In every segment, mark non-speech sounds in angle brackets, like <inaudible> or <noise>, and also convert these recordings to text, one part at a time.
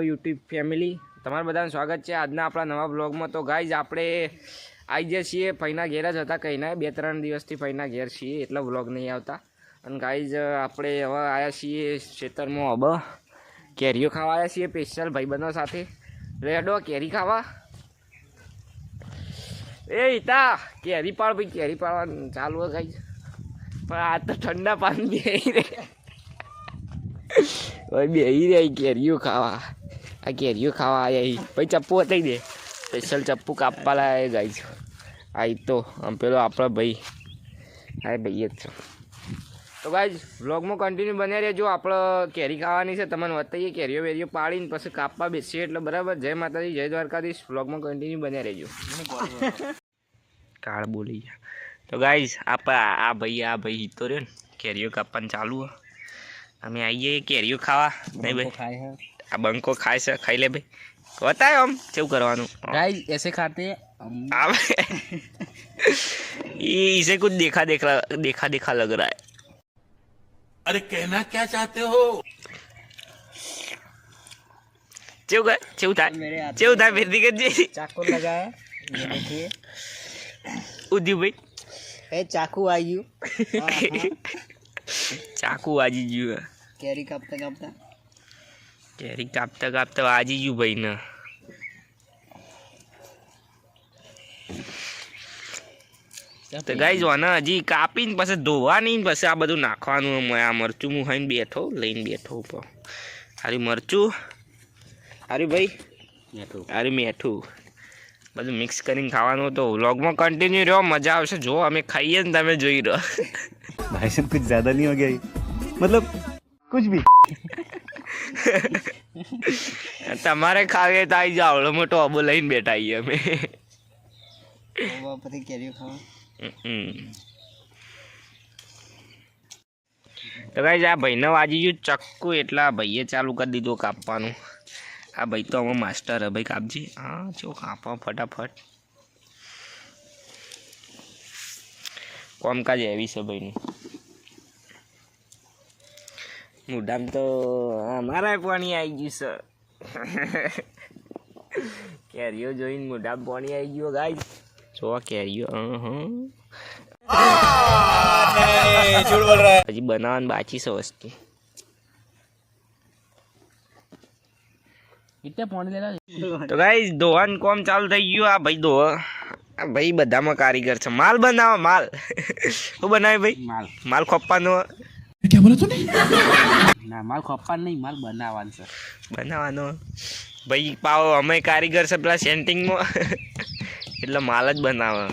Hello YouTube family. તમારું બધાનું સ્વાગત છે આજના આપણા નવા બ્લોગમાં. તો ગાઈઝ આપણે આવી જઈએ છીએ ફઈના ઘેર જ હતા કહીના. બે ત્રણ દિવસથી ફઈના ઘેર છીએ એટલો બ્લોગ નહીં આવતા. અને ગાઈઝ આપણે હવે આવ્યા છીએ ખેતરમાં અબ. કેરીઓ ખાવા આવ્યા છીએ સ્પેશિયલ ભાઈબંધો સાથે. રેડો કેરી ખાવા. એ ઈતા કેરી પાડ ભાઈ કેરી પાડવાનું ચાલુ ગાઈઝ. પણ આ તો ઠંડા પાણી બે રે બેહી રે <laughs> કેરીઓ ખાવા. આ કેરીઓ ખાવા આવ્યા ભાઈ ચપ્પુ હતી દે સ્પેશિયલ ચપ્પુ કાપવા લાવે ગાઈ છે આ તો આમ પેલો આપણો ભાઈ હા ભાઈ જ છો તો ગાઈ વ્લોગમાં કન્ટિન્યુ બન્યા રહેજો આપણે કેરી ખાવાની છે તમને બતાવીએ કેરીઓ વેરીઓ પાડીને પછી કાપવા બેસીએ એટલે બરાબર જય માતાજી જય દ્વારકાધીશ વ્લોગમાં કન્ટિન્યુ બન્યા રહેજો કાળ બોલી ગયા તો ગાઈઝ આપા આ ભાઈ આ ભાઈ તો રહ્યો ને કેરીઓ કાપવાનું ચાલુ હે. અમે આવીએ કેરીઓ ખાવા નહીં ભાઈ આ બંકો ખાય છે ખાઈ લે ભાઈ બતાય આમ કેવું કરવાનું गाइस ऐसे खाते हैं हम अब ये इसे कुछ देखा देखा देखा देखा लग रहा है अरे कहना क्या चाहते हो चेव का चेव था मेरे हाथ चेव था फिर दिक्कत जी चाकू लगाया ये देखिए उद्यू भाई ए चाकू आई यू ચાકુ વાજી ગયું कैरी कापता कापता કેરી કાપતા કાપતા વાજી ગયું ભાઈને. તો ગાઈઝ વાના હજી કાપીને પછી ધોવાની પછી આ બધું નાખવાનું આ મરચું હું ખાઈને બેઠો લઈને બેઠો ઉપર હારી મરચું હારી ભાઈ? મેઠું. હારી બધું મિક્સ કરીને ખાવાનું તો વ્લોગમાં કન્ટિન્યુ રહ્યો મજા આવશે. જો અમે ખાઈએ ને તમે જોઈ રહ્યો ભાઈ સાહેબ કુછ જ્યાદા નહીં હો ગયા મતલબ કુછ ભી. <laughs> તમારે ખાવીએ તો આવી જાવ હળો મોટો અબો લઈને બેઠા આવીએ અમે. પછી કેરી તો કઈ આ ભાઈને વાજી ગયું ચક્કુ. એટલા ભાઈએ ચાલુ કરી દીધું કાપવાનું. આ ભાઈ તો અમે માસ્ટર હે ભાઈ કાપજી. હા જો કાપવા ફટાફટ. કોમકાજ એવી છે ભાઈની. મોઢામ તો અમારા પાણી આવી ગયું સર કેરીઓ જોઈને મોઢામ પાણી આવી ગયો ગાય જો કેરીઓ હજી બનાવવાનું બાકી છે વસ્તુ. તો ગાઈસ દોહાન કોમ ચાલુ થઈ ગયું. આ ભાઈ દોહ ભાઈ બધામાં કારીગર છે. માલ બનાવો માલ. શું બનાવે ભાઈ? માલ. માલ ખોપવાનો. ना माल खोपा नहीं माल बनावान सर બનાવવાનો ભાઈ પાવો અમે કારીગર છે પેલા સેન્ટિંગમાં એટલે માલ જ બનાવે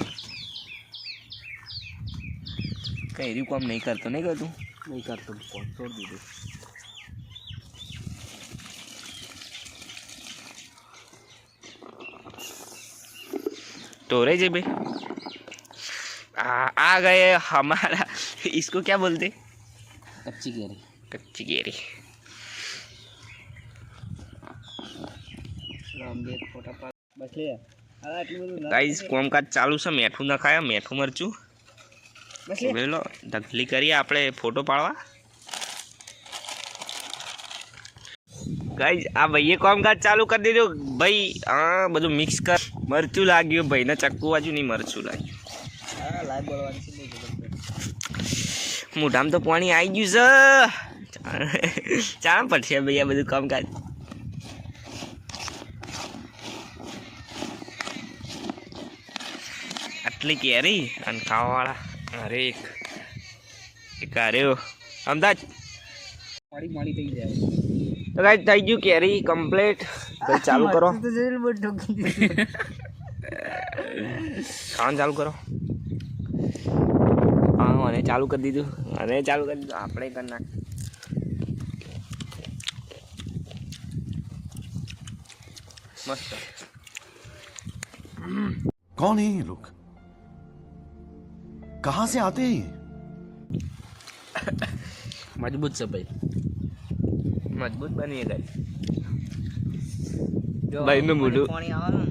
કઈ રહ્યું કામ નહીં કરતો નહીં કરતું नहीं कर तुम फोन छोड़ दीजिए तो रहे जी भाई आ, आ गए हमारा इसको क्या बोलते કચ્ચી કેરી ગાઈઝ કોમકાજ ચાલુ છે મેઠું નખાય મેઠું મરચું લો ધકલી કરીએ આપણે ફોટો પાડવા ગાઈઝ આ ભાઈએ કોમકાજ ચાલુ કરી દીધું ભાઈ હા બધું મિક્સ કર મરચું લાગ્યું ભાઈને ચક્કુ બાજુ નહીં મરચું લાગ્યું મોઢામાં તો પાણી આવી ગયું છે. ચાલ. પડશે ભાઈ આ બધું કામકાજ. આટલી કેરી અને ખાવાવાળા. અરે એક એક તો કાંઈ થઈ ગયું કેરી કમ્પ્લીટ ચાલુ કરો. <laughs> ખાવાનું ચાલુ કરો. મને ચાલુ કરી દીધું. મને ચાલુ કરી દીધું. આપણે કરી નાખ. મસ્ત. કોણ હે લોક કહા સે આતે મજબૂત છે ભાઈ. મજબૂત બની ગઈ. ભાઈ નું મોઢું. પાણી આવે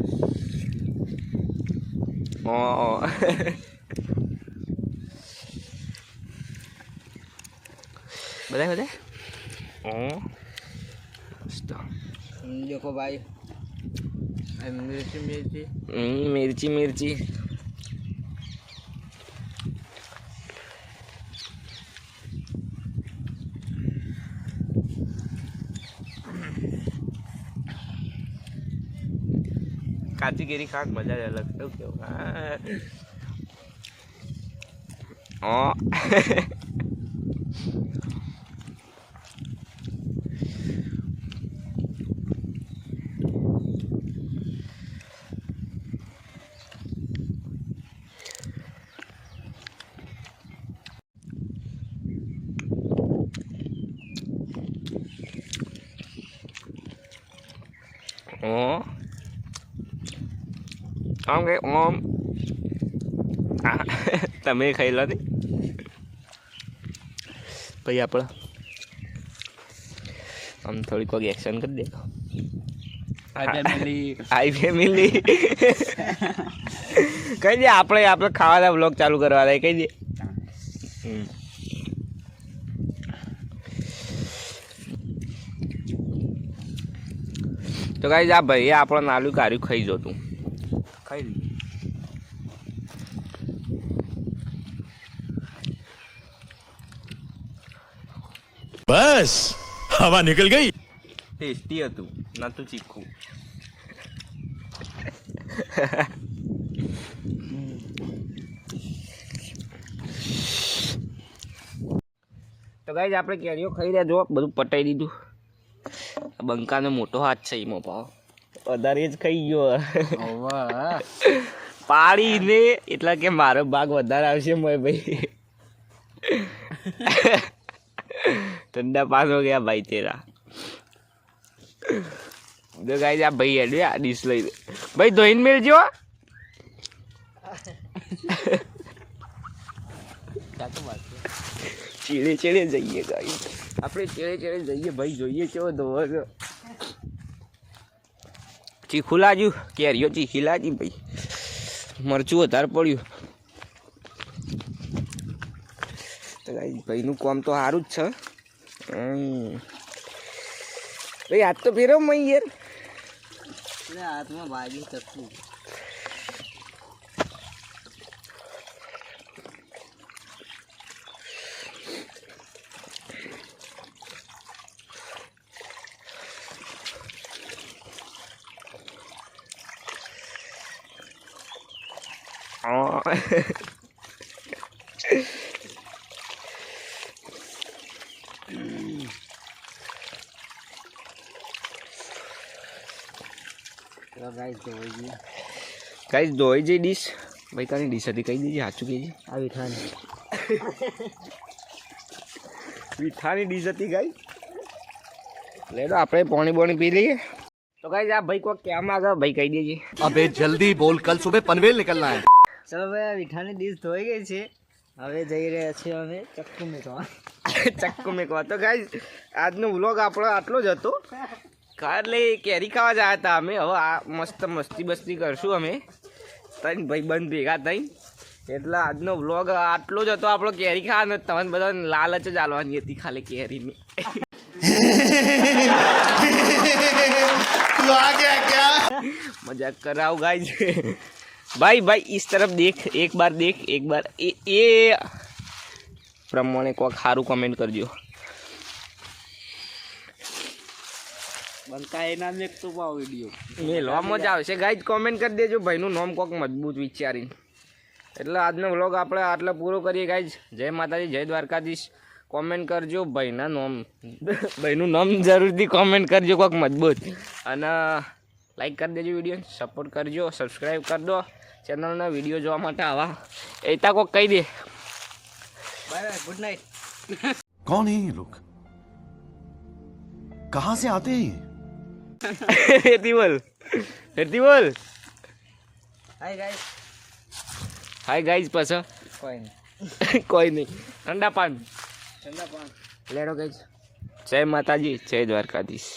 ઓ <laughs> બધા બધા ઓ મસ્ત देखो भाई मिर्ची मिर्ची हम्म, मिरची मिरची કાચી કેરી ખાક મજા જ અલગ તો કેવું હા. อ้อมไงอ้อมอ่ะแต่ไม่ใครแล้วนี่ไปยับแล้ว આમ થોડીક વાર એક્શન કરી દેતો આઈ ફેમિલી કહી દે આપણે આપણે ખાવાના બ્લોગ ચાલુ કરવા દે કહી દે તો કાંઈ જા ભાઈએ આપણે નાલું કાર્યું ખાઈ જતું બસ, હવા નીકળ ગઈ. ટેસ્ટી હતું, ના તો ચીખું. તો ગાઈજ આપણે કેરીઓ ખાઈ રહ્યા જો, બધું પટાઈ દીધું. બંકાનો મોટો હાથ છે એમાં પાવ. વધારે જ ખાઈ ગયો. પાડીને, એટલા કે મારો ભાગ વધારે આવશે, મય ભાઈ. ઠંડા પાન હો ગયા ભાઈ તેરા. તો ગાઈ આ ભાઈ હેડે આ ડીશ લઈ દે ભાઈ, ધોઈને મેળજો ચીડે ચીડે જઈએ ગાઈ આપણે ચીડે ચીડે જઈએ, ભાઈ જોઈએ કેવો ધોવો છો. ચીખું લાજ્યું કેરીઓ ચીખી લાજી ભાઈ? મરચું વધારે પડ્યું. गइ भइनु काम त हारु छ ए हात आज त फेरो म यार ए हातमा बागी चत्तु Oh. ગાઈસ ધોઈ જઈ ડીશ ભાઈ કાની ડીશ હતી કહી દીધી? સાચું કહેજે. આ મીઠાની. <laughs> વિઠાની ડીશ હતી ગાઈ લેડો આપણે પાણી બોણી પી લઈએ. તો ગાઈસ આ ભાઈ કોક કેમ આગળ ભાઈ કહી દેજે. અબે જલ્દી બોલ કલ સુબહ પનવેલ નીકળના હે. ચલો ભાઈ આ વિઠાની ડીશ ધોઈ ગઈ છે. હવે જઈ રહ્યા છીએ અમે ચક્કુ મેકવા. <laughs> ચક્કુ મેકવા. તો ગાઈસ આજનો વ્લોગ આપણો આટલો જ હતો. એટલે કેરી ખાવા જયા હતા અમે હવે આ મસ્ત મસ્તી બસ્તી કરશું અમે ત્રણ ભાઈ બંધ ભેગા થઈ એટલે આજનો વ્લોગ આટલો જ હતો આપણો કેરી ખાવાનો તમને બધા લાલચ જ આલવાની હતી ખાલી કેરીની मजाक कर रहा हूँ गाइस भाई भाई इस तरफ देख एक बार देख एक बार ए ए પ્રમાણે કોક સારું કમેન્ટ કરજો બંકા એના મેં તો પાવ વિડીયો મેં લોમાં જ આવશે ગાઈજ કોમેન્ટ કરી દેજો ભાઈનું નામ કોક મજબૂત વિચારીને એટલે આજનો વ્લોગ આપણે આટલો પૂરો કરીએ ગાઈજ જય માતાજી જય દ્વારકાધીશ કોમેન્ટ કરજો ભાઈના નામ ભાઈનું નામ જરૂરથી કોમેન્ટ કરજો કોક મજબૂત અને લાઈક કરી દેજો વિડીયો સપોર્ટ કરજો સબસ્ક્રાઈબ કરી દો ચેનલના વિડીયો જોવા માટે આવા એતા કોક કહી દે બાય બાય ગુડ નાઇટ कौन है ये लोग कहां से आते हैं ફેરથી બોલ ફેરથી બોલ હાય ગાઈસ હાય ગાઈઝ પાછા. કોઈ નહીં. કોઈ નહીં. ઠંડા પાન ઠંડા પાન લેડો ગાઈઝ જય માતાજી જય દ્વારકાધીશ.